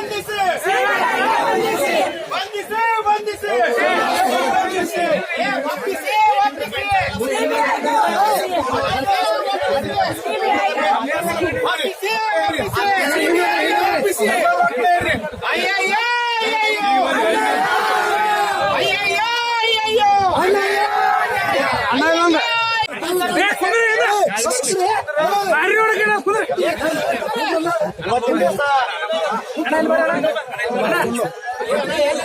ವಂದಿಸಿ ವಂದಿಸಿ ವಂದಿಸಿ ವಂದಿಸಿ ಏ, ವಂದಿಸಿ ವಂದಿಸಿ ವಂದಿಸಿ ವಂದಿಸಿ ಅಯ್ಯಯ್ಯ ಅಯ್ಯಯ್ಯೋ ಅಯ್ಯಯ್ಯ ಅಯ್ಯಯ್ಯೋ ಇವತ್ತಿನ ದಿವಸ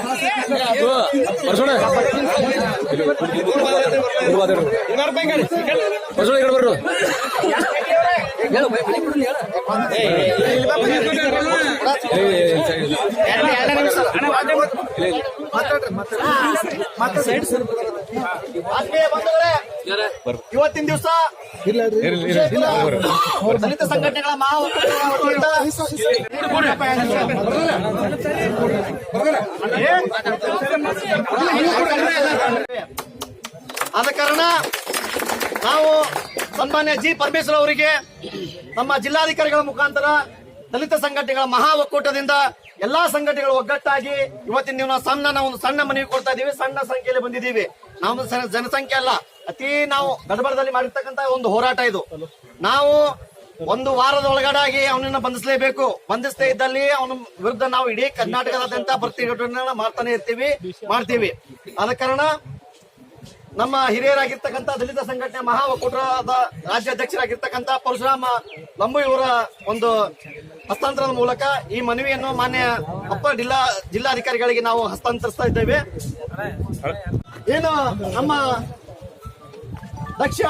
ಆತ್ಮೀಯ ಬಂಧುಗಳೇ ಇವತ್ತಿನ ದಿವಸ ದಲಿತ ಸಂಘಟನೆಗಳ ಮಹಾ ಆದ ಕಾರಣ ನಾವು ಸನ್ಮಾನ್ಯ ಜಿ ಪರಮೇಶ್ವರ್ ಅವರಿಗೆ ನಮ್ಮ ಜಿಲ್ಲಾಧಿಕಾರಿಗಳ ಮುಖಾಂತರ ದಲಿತ ಸಂಘಟನೆಗಳ ಮಹಾ ಒಕ್ಕೂಟದಿಂದ ಎಲ್ಲಾ ಸಂಘಟನೆಗಳು ಒಗ್ಗಟ್ಟಾಗಿ ಇವತ್ತಿನ ದಿನ ಸಣ್ಣ ನಾವು ಒಂದು ಸಣ್ಣ ಮನವಿ ಕೊಡ್ತಾ ಇದೀವಿ ಸಣ್ಣ ಸಂಖ್ಯೆಯಲ್ಲಿ ಬಂದಿದ್ದೀವಿ. ನಾವು ಸಣ್ಣ ಜನಸಂಖ್ಯೆ ಅಲ್ಲ. ಅತಿ ನಾವು ಗಡಬಡದಲ್ಲಿ ಮಾಡಿರ್ತಕ್ಕಂತ ಒಂದು ಹೋರಾಟ ಇದು. ನಾವು ಒಂದು ವಾರದ ಒಳಗಡೆಯಾಗಿ ಅವನನ್ನ ಬಂಧಿಸಲೇಬೇಕು. ಬಂಧಿಸದೇ ಇದ್ದಲ್ಲಿ ಅವನ ವಿರುದ್ಧ ನಾವು ಇಡೀ ಕರ್ನಾಟಕದಾದ್ಯಂತ ಪ್ರತಿಭಟನೆ ಮಾಡ್ತಾನೆ ಇರ್ತೀವಿ, ಮಾಡ್ತೀವಿ. ಆದ ಕಾರಣ ನಮ್ಮ ಹಿರಿಯರಾಗಿರ್ತಕ್ಕಂಥ ದಲಿತ ಸಂಘಟನೆ ಮಹಾ ಒಕ್ಕೂಟದ ರಾಜ್ಯಾಧ್ಯಕ್ಷರಾಗಿರ್ತಕ್ಕಂಥ ಪರಶುರಾಮ ಲಂಬು ಇವರ ಒಂದು ಹಸ್ತಾಂತರದ ಮೂಲಕ ಈ ಮನವಿಯನ್ನು ಮಾನ್ಯ ಅಪ್ಪ ಜಿಲ್ಲಾ, ಜಿಲ್ಲಾಧಿಕಾರಿಗಳಿಗೆ ನಾವು ಹಸ್ತಾಂತರಿಸ್ತಾ ಇದ್ದೇವೆ. ಏನು ನಮ್ಮ ದಕ್ಷ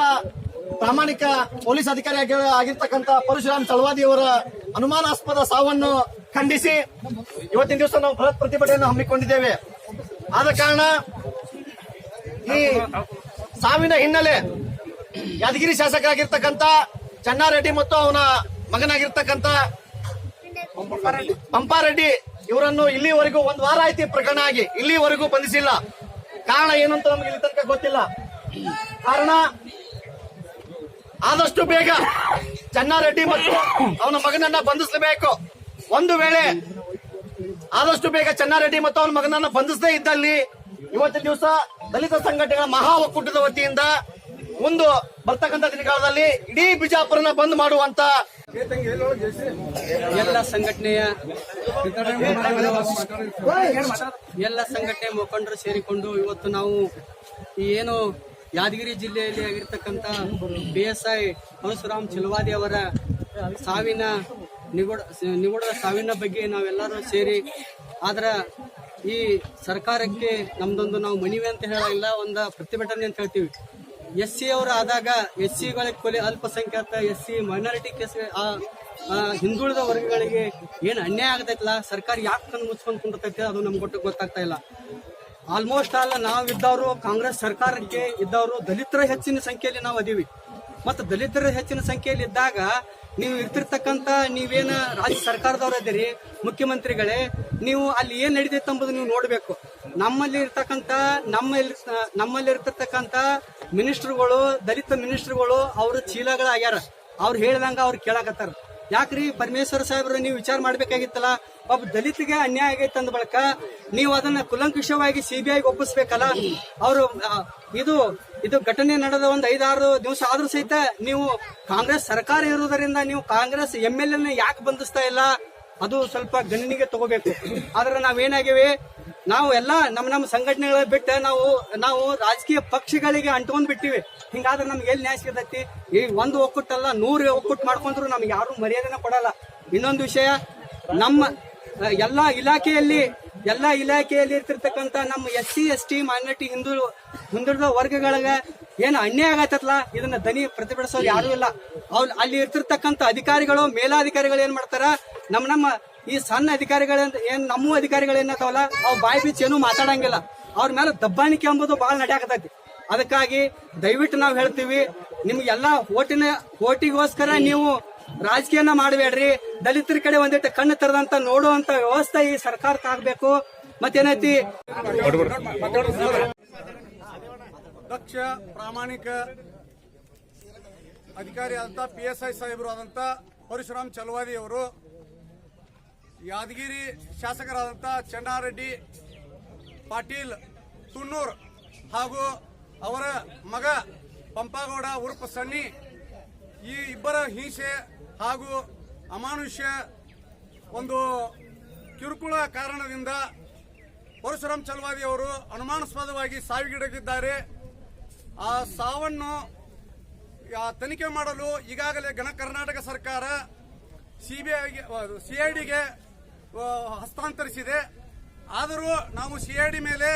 ಪ್ರಾಮಾಣಿಕ ಪೊಲೀಸ್ ಅಧಿಕಾರಿ ಆಗಿರ್ತಕ್ಕಂಥ ಪರಶುರಾಮ್ ತಳವಾದಿ ಅವರ ಅನುಮಾನಾಸ್ಪದ ಸಾವನ್ನು ಖಂಡಿಸಿ ಇವತ್ತಿನ ದಿವಸ ನಾವು ಬೃಹತ್ ಪ್ರತಿಭಟನೆಯನ್ನು ಹಮ್ಮಿಕೊಂಡಿದ್ದೇವೆ. ಆದ ಕಾರಣ ಈ ಸಾವಿನ ಹಿನ್ನೆಲೆ ಯಾದಗಿರಿ ಶಾಸಕರಾಗಿರ್ತಕ್ಕಂಥ ಚನ್ನಾರೆಡ್ಡಿ ಮತ್ತು ಅವನ ಮಗನಾಗಿರ್ತಕ್ಕಂಥ ಪಂಪಾರೆಡ್ಡಿ ಇವರನ್ನು ಇಲ್ಲಿವರೆಗೂ ಒಂದು ವಾರ ಆಯ್ತು ಪ್ರಕರಣ ಆಗಿ. ಇಲ್ಲಿವರೆಗೂ ಬಂಧಿಸಿಲ್ಲ. ಕಾರಣ ಏನು ಅಂತ ನಮಗೆ ಇಲ್ಲಿ ತನಕ ಗೊತ್ತಿಲ್ಲ. ಕಾರಣ, ಆದಷ್ಟು ಬೇಗ ಚನ್ನಾರೆಡ್ಡಿ ಮತ್ತು ಅವನ ಮಗನನ್ನ ಬಂಧಿಸಬೇಕು ಒಂದು ವೇಳೆ ಆದಷ್ಟು ಬೇಗ ಚನ್ನಾರೆಡ್ಡಿ ಮತ್ತು ಅವನ ಮಗನನ್ನ ಬಂಧಿಸದೇ ಇದ್ದಲ್ಲಿ ಇವತ್ತಿನ ದಿವಸ ದಲಿತ ಸಂಘಟನೆಗಳ ಮಹಾ ಒಕ್ಕೂಟದ ವತಿಯಿಂದ ಮುಂದೆ ಬರ್ತಕ್ಕಂಥ ದಿನಕಾಲದಲ್ಲಿ ಇಡೀ ಬಿಜಾಪುರನ ಬಂದ್ ಮಾಡುವಂತ ಎಲ್ಲ ಸಂಘಟನೆಯ ಎಲ್ಲ ಸಂಘಟನೆ ಮುಖಂಡರು ಸೇರಿಕೊಂಡು ಇವತ್ತು ನಾವು ಏನು ಯಾದಗಿರಿ ಜಿಲ್ಲೆಯಲ್ಲಿ ಆಗಿರ್ತಕ್ಕಂಥ B S I Parashuram Chilwadi ಅವರ ಸಾವಿನ ನಿಗೂಢ ನಿಗೂಢ ಸಾವಿನ ಬಗ್ಗೆ ನಾವೆಲ್ಲರೂ ಸೇರಿ ಆದರೆ ಈ ಸರ್ಕಾರಕ್ಕೆ ನಮ್ದೊಂದು ನಾವು ಮನವಿ ಅಂತ ಹೇಳಲ್ಲ ಒಂದು ಪ್ರತಿಭಟನೆ ಅಂತ ಹೇಳ್ತೀವಿ. ಎಸ್ ಸಿ ಅವರು ಆದಾಗ ಎಸ್ ಸಿಗಳ ಕೊಲೆ ಅಲ್ಪಸಂಖ್ಯಾತ ಎಸ್ ಸಿ ಮೈನಾರಿಟಿ ಕೇಸ್ ಆ, ಹಿಂದುಳಿದ ವರ್ಗಗಳಿಗೆ ಏನು ಅನ್ಯಾಯ ಆಗತೈತಲ್ಲ ಸರ್ಕಾರ ಯಾಕೆ ಕಣ್ಣು ಮುಚ್ಕೊಂಡು ಕುಂಡಿರ್ತೈತೆ ಅದು ನಮ್ಗೆ ಗೊತ್ತ ಗೊತ್ತಾಗ್ತಾ ಇಲ್ಲ. ಆಲ್ಮೋಸ್ಟ್ ಆಲ್ ನಾವಿದ್ದವರು ಕಾಂಗ್ರೆಸ್ ಸರ್ಕಾರಕ್ಕೆ ಇದ್ದವರು ದಲಿತರ ಹೆಚ್ಚಿನ ಸಂಖ್ಯೆಯಲ್ಲಿ ನಾವು ಅದೀವಿ. ಮತ್ತು ದಲಿತರ ಹೆಚ್ಚಿನ ಸಂಖ್ಯೆಯಲ್ಲಿ ಇದ್ದಾಗ ನೀವು ಇರ್ತಿರ್ತಕ್ಕಂಥ ನೀವೇನ ರಾಜ್ಯ ಸರ್ಕಾರದವ್ರು ಅದೀರಿ ಮುಖ್ಯಮಂತ್ರಿಗಳೇ, ನೀವು ಅಲ್ಲಿ ಏನು ನಡೀತೈತೆ ಅಂಬುದು ನೀವು ನೋಡಬೇಕು. ನಮ್ಮಲ್ಲಿ ಇರ್ತಕ್ಕಂಥ ನಮ್ಮಲ್ಲಿ ನಮ್ಮಲ್ಲಿ ಇರ್ತಕ್ಕಂಥ ಮಿನಿಸ್ಟ್ರುಗಳು, ದಲಿತ ಮಿನಿಸ್ಟ್ರುಗಳು ಅವರು ಚೀಲಗಳಾಗ್ಯಾರ. ಅವ್ರು ಹೇಳ್ದಂಗೆ ಅವ್ರು ಕೇಳಾಕತ್ತಾರ. ಯಾಕ್ರಿ ಪರಮೇಶ್ವರ ಸಾಹೇಬ್ರು ನೀವು ವಿಚಾರ ಮಾಡ್ಬೇಕಾಗಿತ್ತಲ್ಲ? ಒಬ್ಬ ದಲಿತಿಗೆ ಅನ್ಯಾಯ ಆಗೈತೆ ಅಂದ ಬಳಿಕ ನೀವು ಅದನ್ನ ಕುಲಂಕುಷವಾಗಿ ಸಿಬಿಐಗೆ ಒಪ್ಪಿಸ್ಬೇಕಲ್ಲ? ಅವರು ಇದು ಇದು ಘಟನೆ ನಡೆದ ಒಂದು ಐದಾರು ದಿವಸ ಆದ್ರೂ ಸಹಿತ ನೀವು ಕಾಂಗ್ರೆಸ್ ಸರ್ಕಾರ ಇರುವುದರಿಂದ ನೀವು ಕಾಂಗ್ರೆಸ್ ಎಂ ಎಲ್ ಯಾಕೆ ಬಂಧಿಸ್ತಾ ಇಲ್ಲ? ಅದು ಸ್ವಲ್ಪ ಗಣನಿಗೆ ತಗೋಬೇಕು. ಆದ್ರೆ ನಾವೇನಾಗಿವಿ? ನಾವು ಎಲ್ಲ ನಮ್ಮ ನಮ್ಮ ಸಂಘಟನೆಗಳ ಬಿಟ್ಟು ನಾವು ನಾವು ರಾಜಕೀಯ ಪಕ್ಷಗಳಿಗೆ ಅಂಟ್ಕೊಂಡ್ ಬಿಟ್ಟಿವಿ. ಹಿಂಗಾದ್ರೆ ನಮ್ಗೆ ಎಲ್ಲಿ ನ್ಯಾಯ ಸಿಗತೈತಿ? ಈ ಒಂದು ಒಕ್ಕೂಟಲ್ಲ ನೂರು ಒಕ್ಕೂಟ ಮಾಡ್ಕೊಂಡ್ರು ನಮ್ಗೆ ಯಾರು ಮರ್ಯಾದೆನ ಕೊಡಲ್ಲ. ಇನ್ನೊಂದು ವಿಷಯ, ನಮ್ಮ ಎಲ್ಲ ಎಲ್ಲಾ ಇಲಾಖೆಯಲ್ಲಿ ಎಲ್ಲಾ ಇಲಾಖೆಯಲ್ಲಿ ಇರ್ತಿರ್ತಕ್ಕಂಥ ನಮ್ಮ S C, S T minority Hindu, ಹಿಂದುಳಿದ ವರ್ಗಗಳಿಗೆ ಏನು ಅನ್ಯಾಯ ಆಗತ್ತಲ್ಲ? ಇದನ್ನ ದನಿ ಪ್ರತಿಭಟಿಸೋರು ಯಾರು ಇಲ್ಲ. ಅವ್ರು ಅಲ್ಲಿ ಇರ್ತಿರ್ತಕ್ಕಂಥ ಅಧಿಕಾರಿಗಳು, ಮೇಲಾಧಿಕಾರಿಗಳು ಏನ್ ಮಾಡ್ತಾರ? ನಮ್ಮ ನಮ್ಮ ಈ ಸಣ್ಣ ಅಧಿಕಾರಿಗಳ ಏನ್ ನಮ್ಮ ಅಧಿಕಾರಿಗಳು ಏನತ್ತಾವಲ್ಲ ಅವು ಬಾಯಿ ಬಿಚ್ಚಿ ಏನೂ ಮಾತಾಡಂಗಿಲ್ಲ. ಅವ್ರ ಮೇಲೆ ದಬ್ಬಾಣಿಕೆ ಎಂಬುದು ಬಹಳ ನಡೆಯಾಕತೈತಿ ಅದಕ್ಕಾಗಿ ದಯವಿಟ್ಟು ನಾವು ಹೇಳ್ತೀವಿ, ನಿಮ್ಗೆಲ್ಲ ಓಟಿನ, ಓಟಿಗೋಸ್ಕರ ನೀವು ರಾಜಕೀಯನ ಮಾಡಬೇಡ್ರಿ. ದಲಿತರ ಕಡೆ ಒಂದಿಟ್ಟು ಕಣ್ಣು ತೆರೆದಂತ ನೋಡುವಂತ ವ್ಯವಸ್ಥೆ ಈ ಸರ್ಕಾರಕ್ಕೆ ಆಗ್ಬೇಕು. ಮತ್ತೇನೈತಿ? ದಕ್ಷ, ಪ್ರಾಮಾಣಿಕ ಅಧಿಕಾರಿ ಆದಂತ ಪಿ ಎಸ್ ಐ ಸಾಹೇಬರು ಆದಂತ ಪರಶುರಾಮ್ ಚಲವಾದಿ ಅವರು ಯಾದಗಿರಿ ಶಾಸಕರಾದಂಥ ಚಂಡಾರೆಡ್ಡಿ, ಪಾಟೀಲ್, ತುನ್ನೂರ್ ಹಾಗೂ ಅವರ ಮಗ ಪಂಪಾಗೌಡ ಉರ್ಪ ಸನ್ನಿ ಈ ಇಬ್ಬರ ಹಿಂಸೆ ಹಾಗೂ ಅಮಾನುಷ್ಯ ಒಂದು ಕಿರುಕುಳ ಕಾರಣದಿಂದ ಪರಶುರಾಮ್ ಚಲವಾದಿ ಅವರು ಅನುಮಾನಾಸ್ಪದವಾಗಿ ಸಾವಿಗೀಡಾಗಿದ್ದಾರೆ. ಆ ಸಾವನ್ನು ತನಿಖೆ ಮಾಡಲು ಈಗಾಗಲೇ ಗಣ ಕರ್ನಾಟಕ ಸರ್ಕಾರ ಸಿಬಿಐಗೆ ಸಿಐಡಿಗೆ ಹಸ್ತಾಂತರಿಸಿದೆ. ಆದರೂ ನಾವು ಸಿಐಡಿ ಮೇಲೆ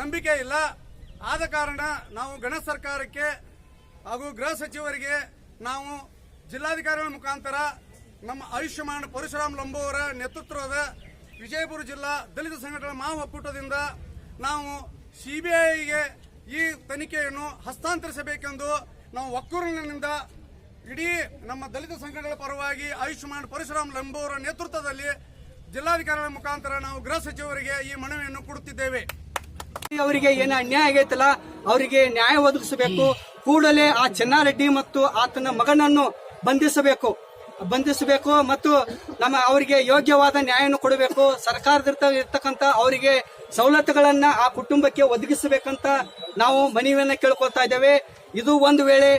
ನಂಬಿಕೆ ಇಲ್ಲ. ಆದ ಕಾರಣ ನಾವು ಗಣ ಸರ್ಕಾರಕ್ಕೆ ಹಾಗೂ ಗೃಹ ಸಚಿವರಿಗೆ ನಾವು ಜಿಲ್ಲಾಧಿಕಾರಿಗಳ ಮುಖಾಂತರ ನಮ್ಮ ಆಯುಷ್ಮಾನ್ ಪರಶುರಾಮ್ ಲಂಬೋವರ ನೇತೃತ್ವದ ವಿಜಯಪುರ ಜಿಲ್ಲಾ ದಲಿತ ಸಂಘಟನೆ ಮಹಾ ಒಕ್ಕೂಟದಿಂದ ನಾವು ಸಿಬಿಐಗೆ ಈ ತನಿಖೆಯನ್ನು ಹಸ್ತಾಂತರಿಸಬೇಕೆಂದು ನಾವು ಒಕ್ಕೂರಿನಿಂದ ಇಡೀ ನಮ್ಮ ದಲಿತ ಸಂಘಟನೆಗಳ ಪರವಾಗಿ ಆಯುಷ್ಮಾನ್ ಪರಶುರಾಮ್ ಲಂಬೋವರ ನೇತೃತ್ವದಲ್ಲಿ ಜಿಲ್ಲಾಧಿಕಾರಿಗಳ ಮುಖಾಂತರ ನಾವು ಗೃಹ ಸಚಿವರಿಗೆ ಈ ಮನವಿಯನ್ನು ಕೊಡುತ್ತಿದ್ದೇವೆ. ಅವರಿಗೆ ಏನು ಅನ್ಯಾಯ ಆಗೈತಲ್ಲ, ಅವರಿಗೆ ನ್ಯಾಯ ಒದಗಿಸಬೇಕು. ಕೂಡಲೇ ಆ ಚೆನ್ನಾರೆಡ್ಡಿ ಮತ್ತು ಆತನ ಮಗನನ್ನು ಬಂಧಿಸಬೇಕು. ಬಂಧಿಸಬೇಕು ಮತ್ತು ನಮ್ಮ ಅವರಿಗೆ ಯೋಗ್ಯವಾದ ನ್ಯಾಯವನ್ನು ಕೊಡಬೇಕು. ಸರ್ಕಾರದ ಇರ್ತಕ್ಕಂಥ ಅವರಿಗೆ ಸವಲತ್ತುಗಳನ್ನ ಆ ಕುಟುಂಬಕ್ಕೆ ಒದಗಿಸಬೇಕಂತ ನಾವು ಮನವಿಯನ್ನ ಕೇಳ್ಕೊಳ್ತಾ ಇದ್ದೇವೆ. ಇದು ಒಂದು ವೇಳೆ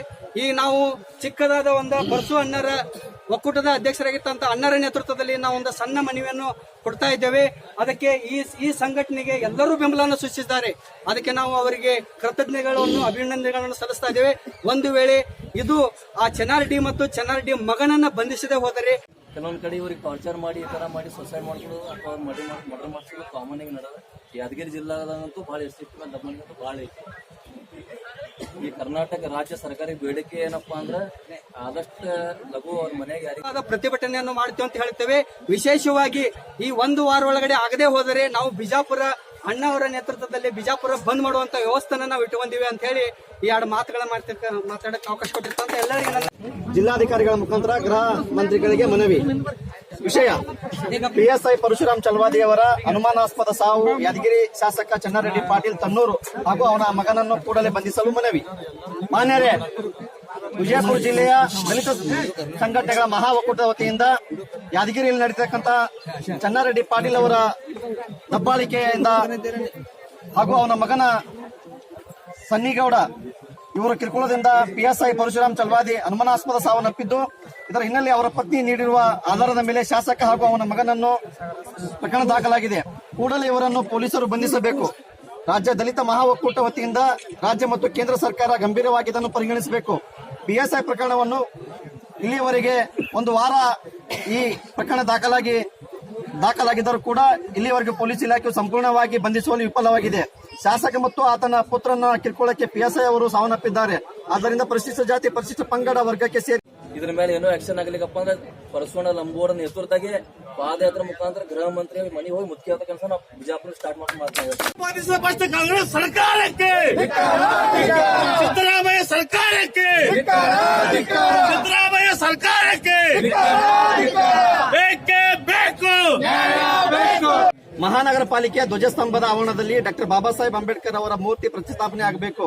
ಈ ನಾವು ಚಿಕ್ಕದಾದ ಒಂದು ಪರಸು ಅಣ್ಣರ ಒಕ್ಕೂಟದ ಅಧ್ಯಕ್ಷರಾಗಿರ್ತಂತ ಅಣ್ಣರ ನೇತೃತ್ವದಲ್ಲಿ ನಾವು ಒಂದು ಸಣ್ಣ ಮನವಿಯನ್ನು ಕೊಡ್ತಾ ಇದ್ದೇವೆ. ಅದಕ್ಕೆ ಈ ಈ ಸಂಘಟನೆಗೆ ಎಲ್ಲರೂ ಬೆಂಬಲವನ್ನು ಸೂಚಿಸಿದ್ದಾರೆ. ಅದಕ್ಕೆ ನಾವು ಅವರಿಗೆ ಕೃತಜ್ಞತೆಗಳನ್ನು, ಅಭಿನಂದನೆಗಳನ್ನು ಸಲ್ಲಿಸ್ತಾ ಇದ್ದೇವೆ. ಒಂದು ವೇಳೆ ಇದು ಆ ಚೆನ್ನಾರೆಡ್ಡಿ ಮತ್ತು ಚೆನ್ನಾರೆಡ್ಡಿ ಮಗನನ್ನ ಬಂಧಿಸದೆ ಹೋದರೆ ಕೆಲವೊಂದು ಕಡೆ ಇವ್ರಿಗೆ ಟಾರ್ಚರ್ ಮಾಡಿ, ಈ ಥರ ಮಾಡಿ ಸುಸೈಡ್ ಮಾಡ್ಕೊಳ್ಳೋದು ಅಥವಾ ಮಾಡಿ ಮರ್ಡರ್ ಮಾಡಿಸೋದು ಕಾಮನ್ ಆಗಿ ನಡೆದ ಯಾದಗಿರಿ ಜಿಲ್ಲಾದಂತೂ ಭಾಳ ಎಸ್ ಇತ್ತು ಭಾಳ ಐತಿ. ಈ ಕರ್ನಾಟಕ ರಾಜ್ಯ ಸರ್ಕಾರಿ ಬೇಡಿಕೆ ಏನಪ್ಪಾ ಅಂದ್ರೆ ಆದಷ್ಟು ಲಘು ಅವ್ರ ಮನೆಗೆ ಯಾರಿಗೆ ಆದ ಪ್ರತಿಭಟನೆಯನ್ನು ಮಾಡ್ತೀವಿ ಅಂತ ಹೇಳ್ತೇವೆ ವಿಶೇಷವಾಗಿ ಈ ಒಂದು ವಾರ ಒಳಗಡೆ ಆಗದೆ ಹೋದರೆ ನಾವು ಬಿಜಾಪುರ ಅಣ್ಣ ಅವರ ನೇತೃತ್ವದಲ್ಲಿ ಬಿಜಾಪುರ ಬಂದ್ ಮಾಡುವಂತ ವ್ಯವಸ್ಥೆನ ನಾವು ಇಟ್ಕೊಂಡಿವಿ ಅಂತ ಹೇಳಿ ಈ ಎರಡು ಮಾತುಗಳನ್ನ ಮಾತಾಡಕ್ಕೆ ಅವಕಾಶ ಕೊಟ್ಟಿರ್ತಂತ ಎಲ್ಲರಿಗೂ ಜಿಲ್ಲಾಧಿಕಾರಿಗಳ ಮುಖಾಂತರ ಗೃಹ ಮಂತ್ರಿಗಳಿಗೆ ಮನವಿ. ವಿಷಯ, ಪಿಎಸ್ಐ ಪರಶುರಾಮ್ ಚಲವಾದಿ ಅವರ ಅನುಮಾನಾಸ್ಪದ ಸಾವು ಯಾದಗಿರಿ ಶಾಸಕ ಚನ್ನಾರೆಡ್ಡಿ ಪಾಟೀಲ್ ತನ್ನೂರು ಹಾಗೂ ಅವನ ಮಗನನ್ನು ಕೂಡಲೇ ಬಂಧಿಸಲು ಮನವಿ. ಮಾನ್ಯರೇ, ವಿಜಯಪುರ ಜಿಲ್ಲೆಯ ದಲಿತ ಸಂಘಟನೆಗಳ ಮಹಾ ಒಕ್ಕೂಟದ ವತಿಯಿಂದ ಯಾದಗಿರಿಯಲ್ಲಿ ನಡೀತಕ್ಕಂಥ ಚನ್ನಾರೆಡ್ಡಿ ಪಾಟೀಲ್ ಅವರ ದಬ್ಬಾಳಿಕೆಯಿಂದ ಹಾಗೂ ಅವನ ಮಗನ ಸನ್ನಿಗೌಡ ಇವರ ಕಿರುಕುಳದಿಂದ ಪಿಎಸ್ಐ ಪರಶುರಾಮ್ ಚಲ್ವಾದಿ ಅನುಮಾನಾಸ್ಪದ ಸಾವನ್ನಪ್ಪಿದ್ದು, ಇದರ ಹಿನ್ನೆಲೆ ಅವರ ಪತ್ನಿ ನೀಡಿರುವ ಆಧಾರದ ಮೇಲೆ ಶಾಸಕ ಹಾಗೂ ಅವನ ಮಗನನ್ನು ಪ್ರಕರಣ ದಾಖಲಾಗಿದೆ. ಕೂಡಲೇ ಇವರನ್ನು ಪೊಲೀಸರು ಬಂಧಿಸಬೇಕು. ರಾಜ್ಯ ದಲಿತ ಮಹಾ ಒಕ್ಕೂಟ ವತಿಯಿಂದ ರಾಜ್ಯ ಮತ್ತು ಕೇಂದ್ರ ಸರ್ಕಾರ ಗಂಭೀರವಾಗಿ ಇದನ್ನು ಪರಿಗಣಿಸಬೇಕು. ಪಿಎಸ್ಐ ಪ್ರಕರಣವನ್ನು ಇಲ್ಲಿಯವರೆಗೆ ಒಂದು ವಾರ ಈ ಪ್ರಕರಣ ದಾಖಲಾಗಿ ದಾಖಲಾಗಿದ್ದರೂ ಕೂಡ ಇಲ್ಲಿವರೆಗೆ ಪೊಲೀಸ್ ಇಲಾಖೆಯು ಸಂಪೂರ್ಣವಾಗಿ ಬಂಧಿಸುವಲ್ಲಿ ವಿಫಲವಾಗಿದೆ. ಶಾಸಕ ಮತ್ತು ಆತನ ಪುತ್ರನ ಕಿರುಕುಳಕ್ಕೆ ಪಿಎಸ್ಐ ಅವರು ಸಾವನ್ನಪ್ಪಿದ್ದಾರೆ. ಆದ್ದರಿಂದ ಪರಿಶಿಷ್ಟ ಜಾತಿ ಪರಿಶಿಷ್ಟ ಪಂಗಡ ವರ್ಗಕ್ಕೆ ಸೇರಿ ಇದರ ಮೇಲೆ ಏನೋ ಆಕ್ಷನ್ ಆಗ್ಲಿಕ್ಕಪ್ಪ ಅಂದ್ರೆ ಪರಸೋಣ ಲಂಬೋರ ನೇತೃತ್ವದಾಗೆ ಪಾದಯಾತ್ರೆ ಮುಖಾಂತರ ಗೃಹ ಮಂತ್ರಿ ಮನೆ ಹೋಗಿ ಮುಖ್ಯ ಕೆಲಸ ನಾವು ಬಿಜಾಪುರ ಸ್ಟಾರ್ಟ್ ಮಾಡಿ ಕಾಂಗ್ರೆಸ್ ಸರ್ಕಾರಕ್ಕೆ! ಸಿದ್ದರಾಮಯ್ಯ ಸರ್ಕಾರಕ್ಕೆ! ಸಿದ್ದರಾಮಯ್ಯ ಸರ್ಕಾರಕ್ಕೆ! ಮಹಾನಗರ ಪಾಲಿಕೆಯ ಧ್ವಜಸ್ತಂಭದ ಆವರಣದಲ್ಲಿ ಡಾಕ್ಟರ್ ಬಾಬಾ ಸಾಹೇಬ್ ಅಂಬೇಡ್ಕರ್ ಅವರ ಮೂರ್ತಿ ಪ್ರತಿಷ್ಠಾಪನೆ ಆಗಬೇಕು.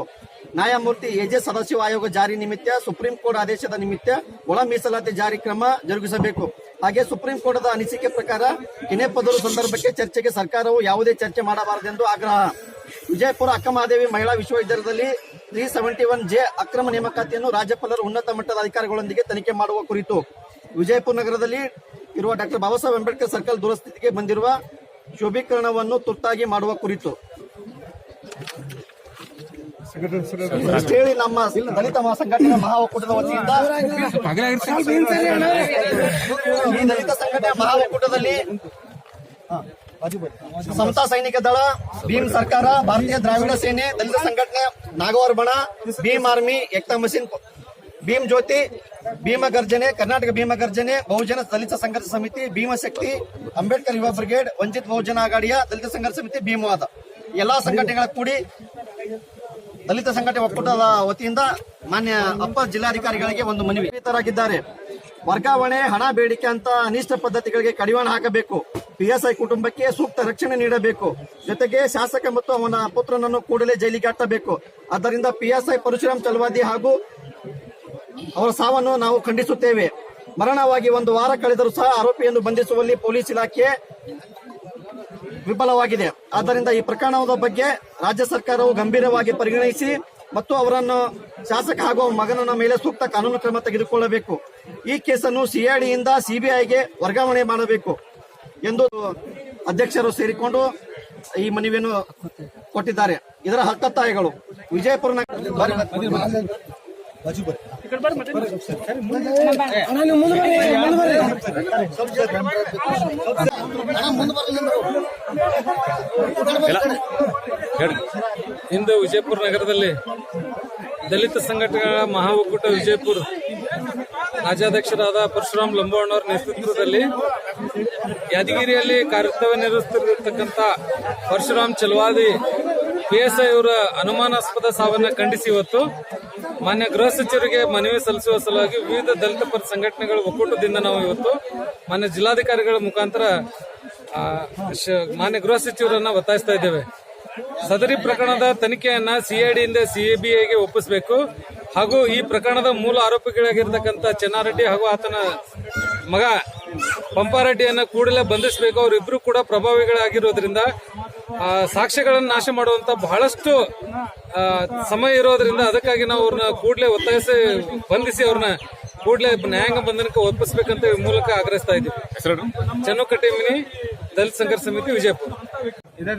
ನ್ಯಾಯಮೂರ್ತಿ ಎಜೆ ಸದಸ್ಯ ಆಯೋಗ ಜಾರಿ ನಿಮಿತ್ತ, ಸುಪ್ರೀಂ ಕೋರ್ಟ್ ಆದೇಶದ ನಿಮಿತ್ತ ಒಳ ಮೀಸಲಾತಿ ಜಾರಿ ಕ್ರಮ ಜರುಗಿಸಬೇಕು. ಹಾಗೆ ಸುಪ್ರೀಂ ಕೋರ್ಟ್ ಅನಿಸಿಕೆ ಪ್ರಕಾರ ಕಿನೆಪದರು ಸಂದರ್ಭಕ್ಕೆ ಚರ್ಚೆಗೆ ಸರ್ಕಾರವು ಯಾವುದೇ ಚರ್ಚೆ ಮಾಡಬಾರದೆಂದು ಆಗ್ರಹ. ವಿಜಯಪುರ ಅಕ್ಕಮಹಾದೇವಿ ಮಹಿಳಾ ವಿಶ್ವವಿದ್ಯಾಲಯದಲ್ಲಿ ತ್ರೀ ಸೆವೆಂಟಿ ಒನ್ ಜೆ ಅಕ್ರಮ ನೇಮಕಾತಿಯನ್ನು ರಾಜ್ಯಪಾಲರು ಉನ್ನತ ಮಟ್ಟದ ಅಧಿಕಾರಿಗಳೊಂದಿಗೆ ತನಿಖೆ ಮಾಡುವ ಕುರಿತು. ವಿಜಯಪುರ ನಗರದಲ್ಲಿ ಇರುವ ಡಾಕ್ಟರ್ ಬಾಬಾ ಸಾಹೇಬ್ ಅಂಬೇಡ್ಕರ್ ಸರ್ಕಲ್ ದುರಸ್ಥಿತಿಗೆ ಬಂದಿರುವ ಶೋಭೀಕರಣವನ್ನು ತುರ್ತಾಗಿ ಮಾಡುವ ಕುರಿತು. ಹೇಳಿ ನಮ್ಮ ದಲಿತ ಸಂಘಟನೆ ಮಹಾ ಒಕ್ಕೂಟದ ವತಿಯಿಂದ ಈ ದಲಿತ ಸಂಘಟನೆ ಮಹಾ ಒಕ್ಕೂಟದಲ್ಲಿ ಸಮತಾ ಸೈನಿಕ ದಳ ಭೀಮ್ ಸರ್ಕಾರ ಭಾರತೀಯ ದ್ರಾವಿಡ ಸೇನೆ ದಲಿತ ಸಂಘಟನೆ ನಾಗವರ್ಬಣ ಬಣ ಭೀಮ್ ಆರ್ಮಿ ಏಕ್ತಾ ಮಸೀನ್ ಭೀಮ್ ಜ್ಯೋತಿ, ಭೀಮ ಗರ್ಜನೆ, ಕರ್ನಾಟಕ ಭೀಮ ಗರ್ಜನೆ, ಬಹುಜನ ದಲಿತ ಸಂಘರ್ಷ ಸಮಿತಿ ಭೀಮಶಕ್ತಿ ಅಂಬೇಡ್ಕರ್ ಯುವ ಬ್ರಿಗೇಡ್, ವಂಚಿತ್ ಬಹುಜನ ಅಗಾಡಿಯ ದಲಿತ ಸಂಘರ್ಷ ಸಮಿತಿ ಭೀಮವಾದ. ಎಲ್ಲಾ ಸಂಘಟನೆಗಳ ಕೂಡಿ ದಲಿತ ಸಂಘಟನೆ ಒಕ್ಕೂಟದ ವತಿಯಿಂದ ಮಾನ್ಯ ಅಪ್ಪ ಜಿಲ್ಲಾಧಿಕಾರಿಗಳಿಗೆ ಒಂದು ಮನವಿ. ಇತರಾಗಿದ್ದಾರೆ ವರ್ಗಾವಣೆ, ಹಣ ಬೇಡಿಕೆ ಅಂತ ಅನಿಷ್ಟ ಪದ್ಧತಿಗಳಿಗೆ ಕಡಿವಾಣ ಹಾಕಬೇಕು. ಪಿಎಸ್ಐ ಕುಟುಂಬಕ್ಕೆ ಸೂಕ್ತ ರಕ್ಷಣೆ ನೀಡಬೇಕು. ಜೊತೆಗೆ ಶಾಸಕ ಮತ್ತು ಅವನ ಪುತ್ರನನ್ನು ಕೂಡಲೇ ಜೈಲಿಗೆ ಅಟ್ಟಬೇಕು. ಆದ್ದರಿಂದ ಪಿಎಸ್ಐ ಪರಶುರಾಮ್ ಚಲವಾದಿ ಹಾಗೂ ಅವರ ಸಾವನ್ನು ನಾವು ಖಂಡಿಸುತ್ತೇವೆ. ಮರಣವಾಗಿ ಒಂದು ವಾರ ಕಳೆದರೂ ಸಹ ಆರೋಪಿಯನ್ನು ಬಂಧಿಸುವಲ್ಲಿ ಪೊಲೀಸ್ ಇಲಾಖೆ ವಿಫಲವಾಗಿದೆ. ಆದ್ದರಿಂದ ಈ ಪ್ರಕರಣದ ಬಗ್ಗೆ ರಾಜ್ಯ ಸರ್ಕಾರವು ಗಂಭೀರವಾಗಿ ಪರಿಗಣಿಸಿ ಮತ್ತು ಅವರನ್ನು ಶಾಸಕ ಹಾಗೂ ಮಗನ ಮೇಲೆ ಸೂಕ್ತ ಕಾನೂನು ಕ್ರಮ ತೆಗೆದುಕೊಳ್ಳಬೇಕು. ಈ ಕೇಸನ್ನು ಸಿಐಡಿಯಿಂದ ಸಿಬಿಐಗೆ ವರ್ಗಾವಣೆ ಮಾಡಬೇಕು ಎಂದು ಅಧ್ಯಕ್ಷರು ಸೇರಿಕೊಂಡು ಈ ಮನವಿಯನ್ನು ಕೊಟ್ಟಿದ್ದಾರೆ. ಇದರ ಹಕ್ಕತ್ತಾಯಿಗಳು ವಿಜಯಪುರ ಇಂದು ವಿಜಯಪುರ ನಗರದಲ್ಲಿ ದಲಿತ ಸಂಘಟನೆಗಳ ಮಹಾ ಒಕ್ಕೂಟ ವಿಜಯಪುರ ರಾಜ್ಯಾಧ್ಯಕ್ಷರಾದ ಪರಶುರಾಮ್ ಲಂಬೋಣ್ಣವರ ನೇತೃತ್ವದಲ್ಲಿ ಯಾದಗಿರಿಯಲ್ಲಿ ಕರ್ತವ್ಯ ನಿರ್ವಹಿಸುತ್ತಿರತಕ್ಕಂಥ ಪರಶುರಾಮ್ ಚಲವಾದಿ ಪಿಎಸ್ಐ ಅವರ ಅನುಮಾನಾಸ್ಪದ ಸಾವನ್ನ ಖಂಡಿಸಿ ಇವತ್ತು. ಮಾನ್ಯ ಗೃಹ ಸಚಿವರಿಗೆ ಮನವಿ ಸಲ್ಲಿಸುವ ಸಲುವಾಗಿ ವಿವಿಧ ದಲಿತ ಪರ ಸಂಘಟನೆಗಳ ಒಕ್ಕೂಟದಿಂದ ನಾವು ಇವತ್ತು ಮಾನ್ಯ ಜಿಲ್ಲಾಧಿಕಾರಿಗಳ ಮುಖಾಂತರ ಮಾನ್ಯ ಗೃಹ ಸಚಿವರನ್ನ ಒತ್ತಾಯಿಸ್ತಾ ಇದ್ದೇವೆ. ಸದರಿ ಪ್ರಕರಣದ ತನಿಖೆಯನ್ನ ಸಿಐಡಿಯಿಂದ ಸಿಎಬಿಐಗೆ ಒಪ್ಪಿಸಬೇಕು. ಹಾಗೂ ಈ ಪ್ರಕರಣದ ಮೂಲ ಆರೋಪಿಗಳಾಗಿರ್ತಕ್ಕಂಥ ಚೆನ್ನಾರೆಡ್ಡಿ ಹಾಗೂ ಆತನ ಮಗ ಪಂಪಾರೆಡ್ಡಿಯನ್ನು ಕೂಡಲೇ ಬಂಧಿಸಬೇಕು. ಅವರಿಬ್ಬರು ಕೂಡ ಪ್ರಭಾವಿಗಳಾಗಿರೋದ್ರಿಂದ ಸಾಕ್ಷ್ಯಗಳನ್ನು ನಾಶ ಮಾಡುವಂತ ಬಹಳಷ್ಟು ಸಮಯ ಇರೋದ್ರಿಂದ ಅದಕ್ಕಾಗಿ ನಾವು ಅವ್ರನ್ನ ಕೂಡಲೇ ಒತ್ತಾಯಿಸಿ ಬಂಧಿಸಿ ಅವ್ರನ್ನ ಕೂಡಲೇ ನ್ಯಾಯಾಂಗ ಬಂಧನಕ್ಕೆ ಒಪ್ಪಿಸಬೇಕಂತ ಮೂಲಕ ಆಗ್ರಹಿಸ್ತಾ ಇದ್ದೀವಿ. ಚನ್ನು ಕಟ್ಟಿಮಿನಿ ದಲಿತ ಸಂಘರ್ಷ ಸಮಿತಿ ವಿಜಯಪುರ. ಇದೇ